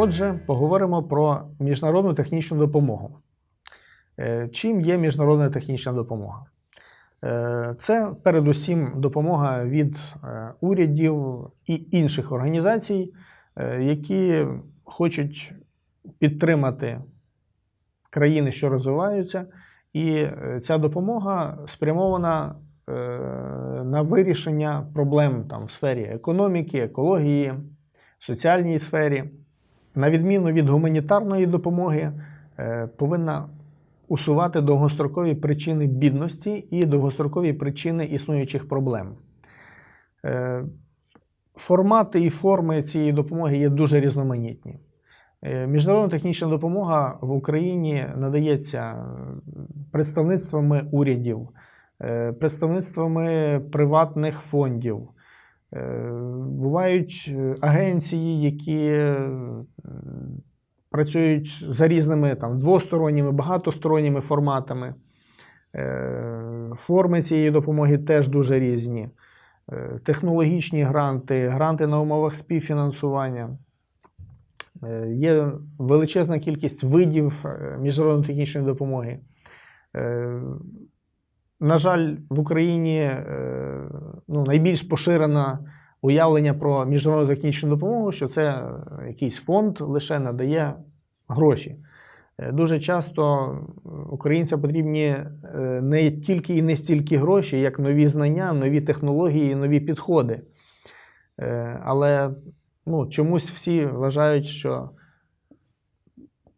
Отже, поговоримо про міжнародну технічну допомогу. Е, Чим є міжнародна технічна допомога? Е, Це передусім допомога від е, урядів і інших організацій, які хочуть підтримати країни, що розвиваються, і ця допомога спрямована на вирішення проблем там, в сфері економіки, екології, соціальній сфері. На відміну від гуманітарної допомоги, е, повинна усувати довгострокові причини бідності і довгострокові причини існуючих проблем. Е, Формати і форми цієї допомоги є дуже різноманітні. Е, Міжнародна технічна допомога в Україні надається представництвами урядів, представництвами приватних фондів. Е, Бувають е, агенції, які е, працюють за різними там, двосторонніми, багатосторонніми форматами. Форми цієї допомоги теж дуже різні. Технологічні гранти, гранти на умовах співфінансування. Є величезна кількість видів міжнародної технічної допомоги. На жаль, в Україні ну, найбільш поширене уявлення про міжнародну технічну допомогу, що це е, якийсь фонд лише надає гроші. Е, Дуже часто українцям потрібні е, не тільки і не стільки гроші, як нові знання, нові технології, нові підходи. Е, Але ну, чомусь всі вважають, що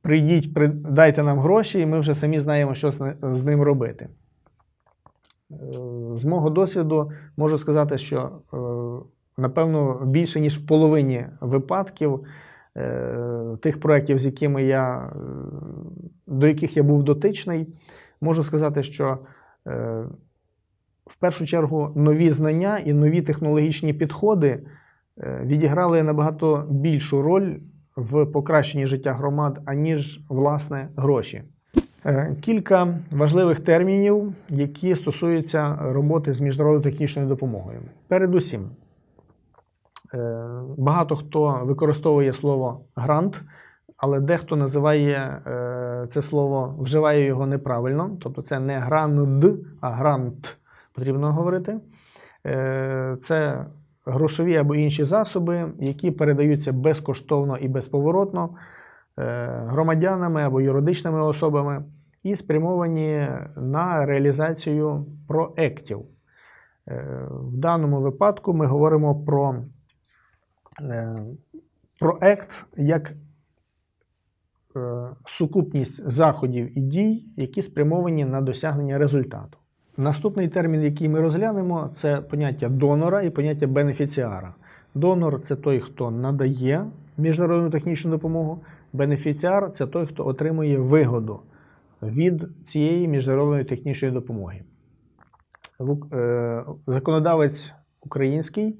прийдіть, при- дайте нам гроші, і ми вже самі знаємо, що з ним робити. З мого досвіду можу сказати, що е, напевно більше ніж в половині випадків е, тих проєктів, з якими я, е, до яких я був дотичний, можу сказати, що в першу чергу нові знання і нові технологічні підходи відіграли набагато більшу роль в покращенні життя громад, аніж власне гроші. Е, Кілька важливих термінів, які стосуються роботи з міжнародною технічною допомогою. Передусім, е, багато хто використовує слово грант, але дехто називає е, це слово, вживає його неправильно, тобто це не гранд, а грант потрібно говорити. Це грошові або інші засоби, які передаються безкоштовно і безповоротно громадянами або юридичними особами і спрямовані на реалізацію проєктів. Е, В даному випадку ми говоримо про е, проект як е, сукупність заходів і дій, які спрямовані на досягнення результату. Наступний термін, який ми розглянемо, це поняття донора і поняття бенефіціара. Донор це той, хто надає міжнародну технічну допомогу. Бенефіціар це той, хто отримує вигоду від цієї міжнародної технічної допомоги. Е, Законодавець український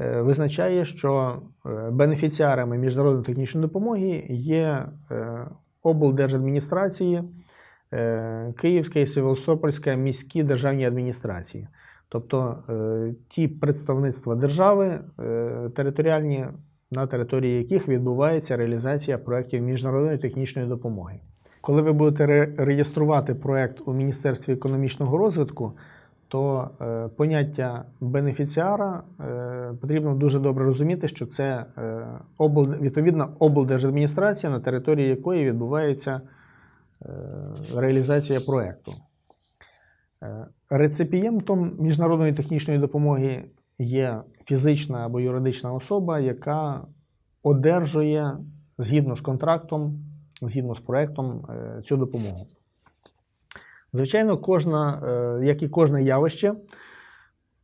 е, визначає, що е, бенефіціарами міжнародної технічної допомоги є облдержадміністрації, Київська і Севастопольська міські державні адміністрації. Тобто ті представництва держави територіальні, на території яких відбувається реалізація проєктів міжнародної технічної допомоги. Коли ви будете ре- реєструвати проєкт у Міністерстві економічного розвитку, то е, поняття бенефіціара е, потрібно дуже добре розуміти, що це е, обл, відповідна облдержадміністрація, на території якої відбувається е, реалізація проєкту. Е, Реципієнтом міжнародної технічної допомоги є фізична або юридична особа, яка одержує згідно з контрактом, згідно з проєктом е, цю допомогу. Звичайно, кожна, е, як і кожне явище,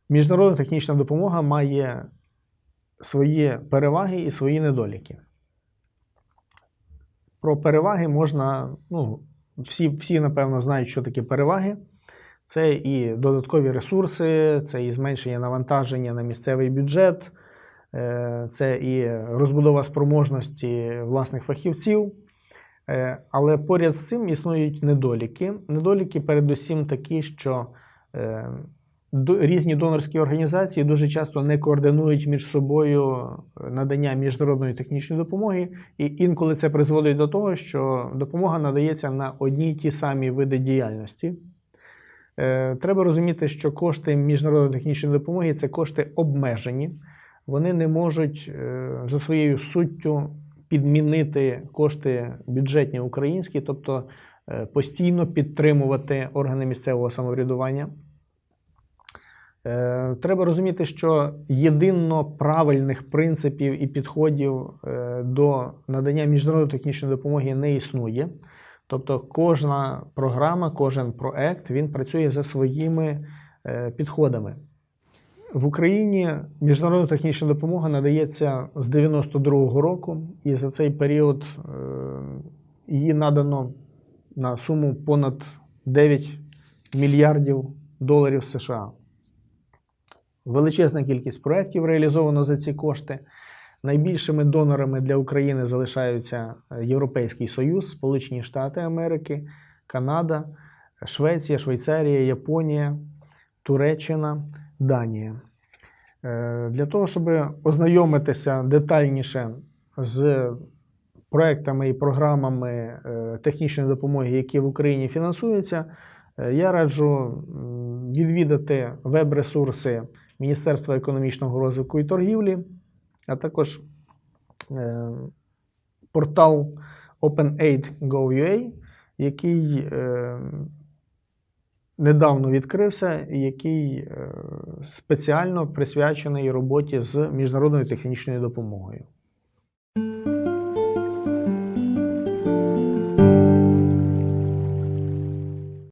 міжнародна технічна допомога має свої переваги і свої недоліки. Про переваги можна, ну, всі, всі, напевно, знають, що таке переваги. Це і додаткові ресурси, це і зменшення навантаження на місцевий бюджет, е, це і розбудова спроможності власних фахівців. Е, Але поряд з цим існують недоліки. Недоліки, передусім, такі, що е, різні донорські організації дуже часто не координують між собою надання міжнародної технічної допомоги, і інколи це призводить до того, що допомога надається на одні й ті самі види діяльності. Е, Треба розуміти, що кошти міжнародної технічної допомоги це кошти обмежені. Вони не можуть е, за своєю суттю підмінити кошти бюджетні українські, тобто е, постійно підтримувати органи місцевого самоврядування. Треба розуміти, що єдино правильних принципів і підходів до надання міжнародної технічної допомоги не існує. Тобто кожна програма, кожен проект він працює за своїми е, підходами. В Україні міжнародна технічна допомога надається з 92-го року, і за цей період е, її надано на суму понад 9 мільярдів доларів США. Величезна кількість проєктів реалізовано за ці кошти. Найбільшими донорами для України залишаються е, Європейський Союз, Сполучені Штати Америки, Канада, Швеція, Швейцарія, Японія, Туреччина, Данія. Е, Для того, щоб ознайомитися детальніше з проектами і програмами е, технічної допомоги, які в Україні фінансуються, я раджу відвідати веб-ресурси Міністерства економічного розвитку і торгівлі, а також е, портал OpenAid.gov.ua, який е, недавно відкрився, який е, спеціально присвячений роботі з міжнародною технічною допомогою.